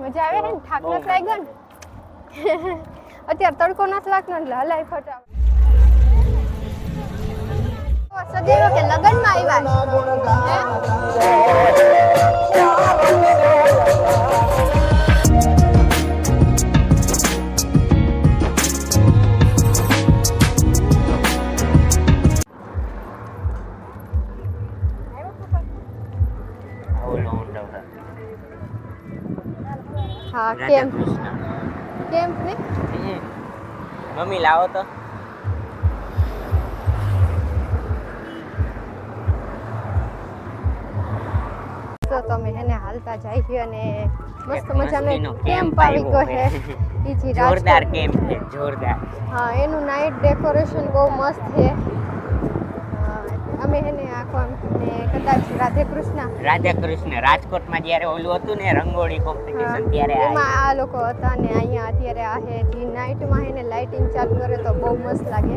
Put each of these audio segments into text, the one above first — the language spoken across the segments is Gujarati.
મજા આવે ને? થાક નથી લાગ્યો ને અત્યારે તડકો નથી લાગતો એટલે હલાય ફટાફટ. સજેવો કે લગનમાં આવ્યા? રાધા કૃષ્ણ. કેમ ને? મમ્મી લાવો તો. તો તમે એને હાલતા જાય છે અને મસ્ત મજાનો કેમ્પ આવી ગયો છે. બીજી જોરદાર કેમ્પ છે જોરદાર. હા એનું નાઈટ ડેકોરેશન બહુ મસ્ત છે. અમે એને આમ ને કદાચ રાધે કૃષ્ણ રાધે કૃષ્ણ રાજકોટમાં જ્યારે ઓલું હતું ને રંગોળી હા, કોમ્પિટિશન ત્યારે એમાં આ લોકો હતા ને અહીંયા અત્યારે આ હે જે નાઇટમાં એને લાઇટિંગ ચાલુ કરે તો બહુ મસ્ત લાગે.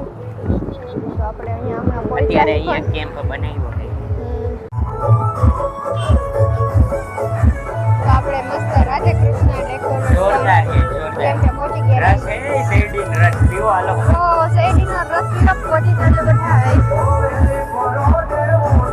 તો આપણે અહીંયા હમણાં અત્યારે અહીંયા કેમ્પ બનાવ્યો છે. તો આપણે મસ્ત રાધે કૃષ્ણ ડેકોરેશન જોરદાર છે જોરદાર. કે રસ છે શેરડીનો રસ પીવો હાલો તો શેરડીનો રસ બધા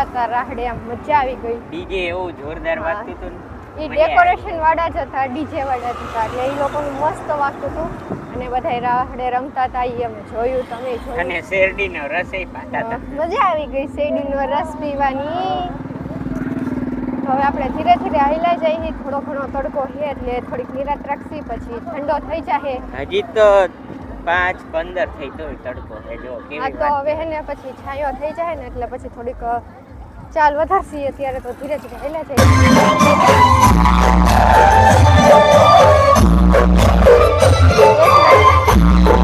બધાય રાહડે આમ મજા આવી ગઈ. ડીજે એવું જોરદાર વાગતું હતું એ ડેકોરેશન વાળા જ હતા ડીજે વાળા જ હતા. એટલે એ લોકોનું મસ્ત વાગતું હતું. અને બધા રાહડે રમતા હતા એ અમે જોયું તમે જોયું. અને શેરડીનો રસય પાતા હતા. મજા આવી ગઈ શેરડીનો રસ પીવાની. હવે આપણે ધીરે ધીરે હાઈલા જઈએ. થોડો ઘણો તડકો છે એટલે થોડીક નિરાત રાખશી પછી ઠંડો થઈ જાય હજી તો પાંચ પંદર થઈ તો તડકો છે. જો કેવી તો હવે ને પછી છાંયો થઈ જાય ને એટલે પછી થોડીક ચાલ વધારશી અત્યારે તો ધીરે ધીરે હાઈલા જઈએ તરબૂચ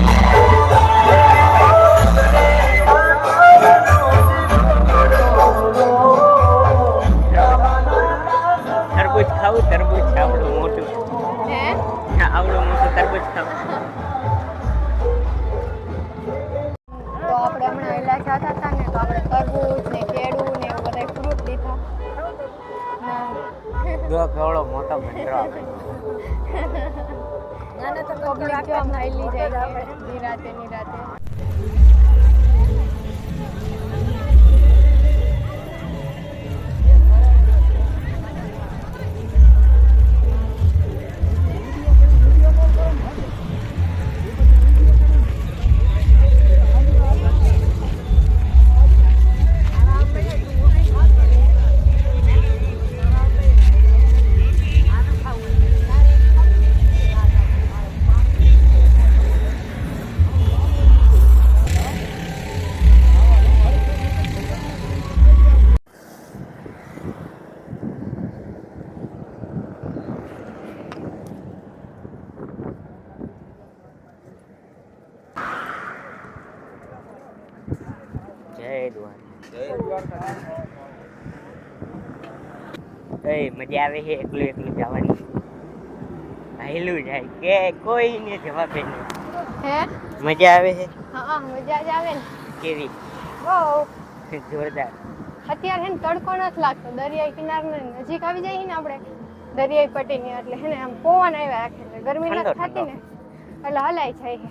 જો કેવડો મોટો બંદરો તો પબ્લિક જો આમ હાઈલી જાય છે. નિરાતે નિરાતે કઈ મજા આવે છે એકલું એકલું જવાની. હેલું જાય કે કોઈને જવાબ નહીં હે? મજા આવે છે? હા મજા જ આવે ને. કેવી? બહુ. જોરદાર. અત્યારે હે ને તડકો નથી લાગતો. દરિયાઈ કિનારે નજીક આવી જાય ને આપણે દરિયાઈ પટ્ટીની એટલે હે ને આમ પવન આવ્યા રાખે એટલે ગરમી ના નથી થતી ને એટલે હલાય જાય છે.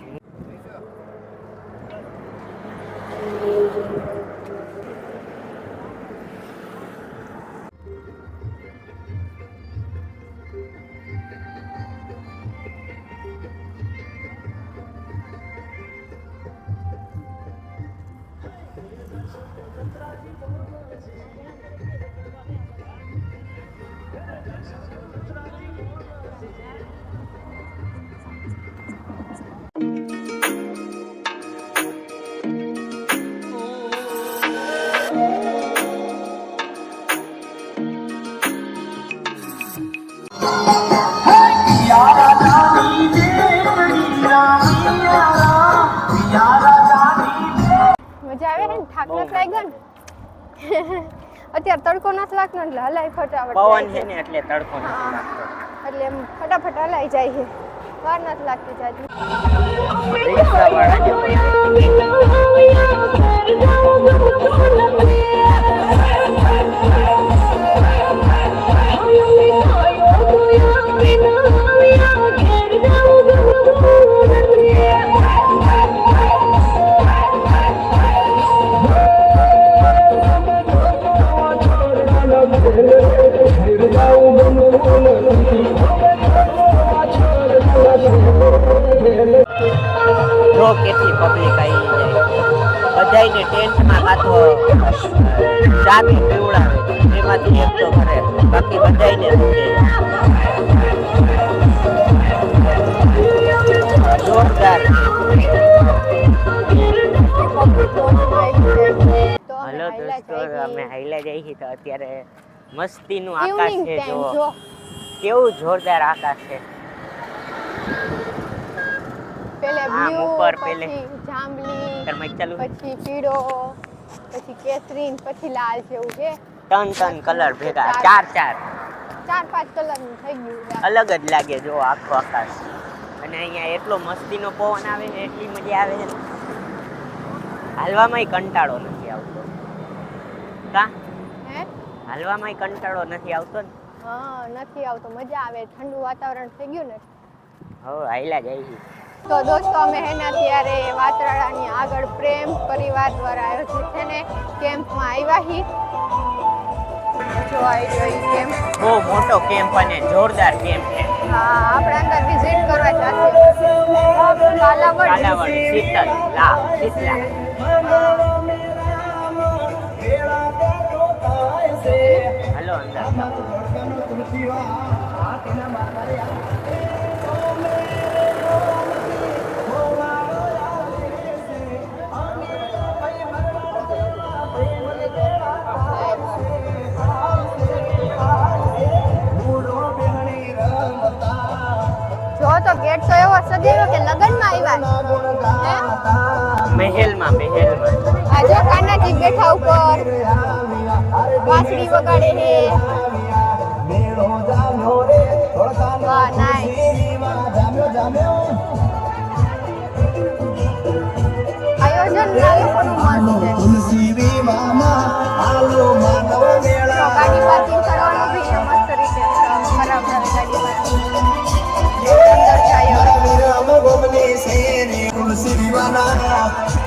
અત્યારે તડકો નથી લાગતો એટલે હલાય ફટાફટ પવન છે ને એટલે તડકો નથી લાગતો. એટલે એમ ફટાફટ હલાઈ જાય છે. વાર નથી લાગતી જાજી. આવી બધાયને ટેન્ટમાં કાં તો ચા પીવડાવે એમાંથી એક તો કરે બાકી બધાને જોરદાર હલો દોસ્તો અમે હાઈલા છીએ તો અત્યારે મસ્તીનું આકાશ છે જો. કેવું જોરદાર આકાશ છે. પેલે બ્લુ ઉપર પહેલે જાંબલી mic ચાલુ. પછી પીળો પછી કેસરી પછી લાલ જેવું છે. ત્રણ ત્રણ કલર ભેગા. ચાર ચાર. ચાર પાંચ કલરનું થઈ ગયું અલગ જ લાગે જો આખો આકાશ. અને અહીંયા એટલો મસ્તીનો પવન આવે ને એટલી મજા આવે છે. હાલવામાંય કંટાળો નથી આવતો. કા? હે? હાલવામાંય કંટાળો નથી આવતો ને? હા નથી આવતો. મજા આવે. ઠંડુ વાતાવરણ થઈ ગયું ને? હવે હાઈલા જાય છે. તો દોસ્તો અમે હે ત્યારે વાતરાળાની આગળ પ્રેમ પરિવાર દ્વારા આયોજિત છે ને કેમ્પમાં આવ્યા હી. જો જોઈ કેમ્પ. બહુ મોટો કેમ્પ અને જોરદાર કેમ્પ છે. હા આપણે અંદર વિઝિટ કરવા જઈએ કાલાવડ કાલાવડ શીતલ લા શીતલા. તો ગેટ તો એવો સજાવ્યો કે લગનમાં આવ્યા મહેલમાં મહેલમાં. આ જો કાનાજી બેઠા ઉપર વાંસળી વગાડે હે વાહ નાઈસ આયોજન ના લોકોનું મન છે. out.